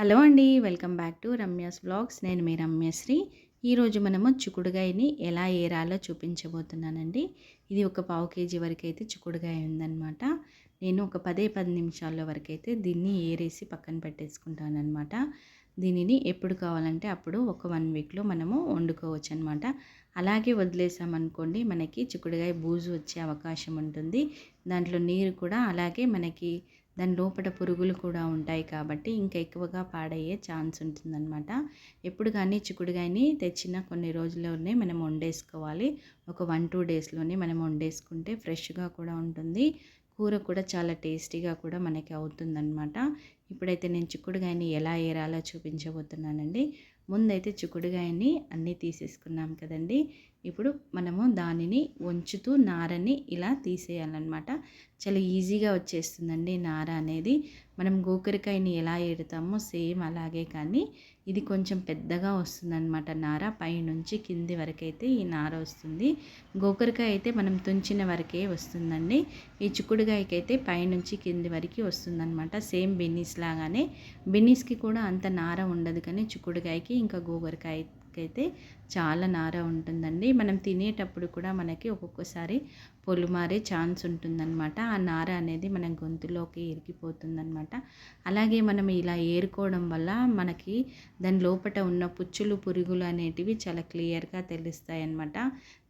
Hello అండి welcome back to Ramya's blogs. నేను మీ రమ్యశ్రీ. ఈరోజు మనము చిక్కుడుగాయని ఎలా ఏరాలో చూపించబోతున్నానండి. ఇది ఒక పావు కేజీ వరకు అయితే చిక్కుడుగాయ ఉందన్నమాట. నేను ఒక పదే పది నిమిషాల వరకు అయితే దీన్ని ఏరేసి పక్కన పెట్టేసుకుంటాను అనమాట దీనిని ఎప్పుడు కావాలంటే అప్పుడు ఒక వన్ వీక్లో మనము వండుకోవచ్చు అనమాట అలాగే వదిలేసామనుకోండి మనకి చిక్కుడుగాయ బూజు వచ్చే అవకాశం ఉంటుంది. దాంట్లో నీరు కూడా అలాగే మనకి దాని లోపల పురుగులు కూడా ఉంటాయి కాబట్టి ఇంకా ఎక్కువగా పాడయ్యే ఛాన్స్ ఉంటుందన్నమాట. ఎప్పుడు కానీ చిక్కుడుగాయని తెచ్చిన కొన్ని రోజుల్లోనే మనం వండేసుకోవాలి. ఒక వన్ టూ డేస్లోనే మనం వండేసుకుంటే ఫ్రెష్గా కూడా ఉంటుంది. కూర కూడా చాలా టేస్టీగా కూడా మనకి అవుతుందన్నమాట. ఇప్పుడైతే నేను చిక్కుడుగాయని ఎలా ఏరాలో చూపించబోతున్నానండి. ముందైతే చిక్కుడుగాయని అన్నీ తీసేసుకున్నాం కదండి. ఇప్పుడు మనము దానిని వంచుతూ నారని ఇలా తీసేయాలన్నమాట. చాలా ఈజీగా వచ్చేస్తుందండి నార అనేది. మనం గోకరికాయని ఎలా ఏడుతామో సేమ్ అలాగే కానీ ఇది కొంచెం పెద్దగా వస్తుందన్నమాట నార. పైనుంచి కింది వరకైతే ఈ నార వస్తుంది. గోకరికాయ అయితే మనం తుంచిన వరకే వస్తుందండి. ఈ చిక్కుడుకాయకి అయితే పైనుంచి కింది వరకు వస్తుందన్నమాట. సేమ్ బిన్నీస్ లాగానే. బిన్నీస్కి కూడా అంత నార ఉండదు కానీ చిక్కుడుకాయకి ఇంకా గోకరికాయ అయితే చాలా నార ఉంటుందండి. మనం తినేటప్పుడు కూడా మనకి ఒక్కొక్కసారి పొలుమారే ఛాన్స్ ఉంటుందన్నమాట. ఆ నార అనేది మన గొంతులోకి ఇరిగిపోతుందన్నమాట. అలాగే మనం ఇలా ఏరుకోవడం వల్ల మనకి దాని లోపల ఉన్న పుచ్చులు పురుగులు అనేటివి చాలా క్లియర్గా తెలుస్తాయి అన్నమాట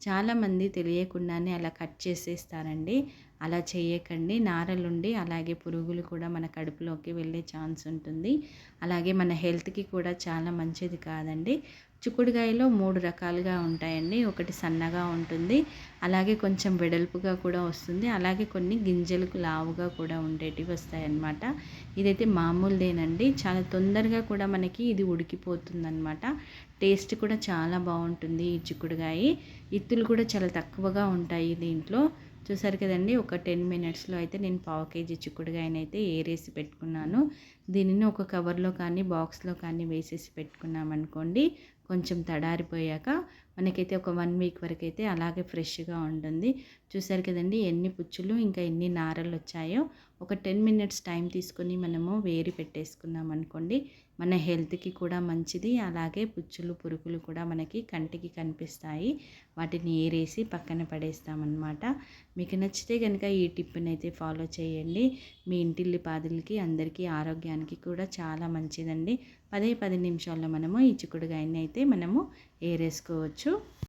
చాలామంది తెలియకుండానే అలా కట్ చేసేస్తారండి. అలా చేయకండి. నారలుండి అలాగే పురుగులు కూడా మన కడుపులోకి వెళ్ళే ఛాన్స్ ఉంటుంది. అలాగే మన హెల్త్కి కూడా చాలా మంచిది కాదండి. చిక్కుడుకాయలో మూడు రకాలుగా ఉంటాయండి. ఒకటి సన్నగా ఉంటుంది. అలాగే కొంచెం వెడల్పుగా కూడా వస్తుంది. అలాగే కొన్ని గింజలకు లావుగా కూడా ఉండేటివి వస్తాయన్నమాట. ఇదైతే మామూలుదేనండి. చాలా తొందరగా కూడా మనకి ఇది ఉడికిపోతుందన్నమాట. టేస్ట్ కూడా చాలా బాగుంటుంది ఈ చిక్కుడుకాయ. ఇత్తులు కూడా చాలా తక్కువగా ఉంటాయి దీంట్లో. చూసారు కదండి ఒక టెన్ మినిట్స్లో అయితే నేను పావు కేజీ చిక్కుడుగాయనైతే ఏరేసి పెట్టుకున్నాను. దీనిని ఒక కవర్లో కానీ బాక్స్లో కానీ వేసేసి పెట్టుకున్నామనుకోండి కొంచెం తడారిపోయాక మనకైతే ఒక వన్ వీక్ వరకు అయితే అలాగే ఫ్రెష్గా ఉంటుంది. చూసారు కదండి ఎన్ని పుచ్చులు ఇంకా ఎన్ని నారలు వచ్చాయో ఒక టెన్ మినిట్స్ టైం తీసుకొని మనము వేరి పెట్టేసుకున్నాం అనుకోండి మన హెల్త్కి కూడా మంచిది. అలాగే పుచ్చులు పురుగులు కూడా మనకి కంటికి కనిపిస్తాయి. వాటిని ఏరేసి పక్కన పడేస్తామన్నమాట. మీకు నచ్చితే కనుక ఈ టిప్ని అయితే ఫాలో చేయండి. మీ ఇంటిల్లి పాదులకి అందరికీ ఆరోగ్యానికి కూడా చాలా మంచిదండి. పదే పది నిమిషాల్లో మనము ఈ చిక్కుడుగాయని అయితే మనము ఏరేసుకోవచ్చు.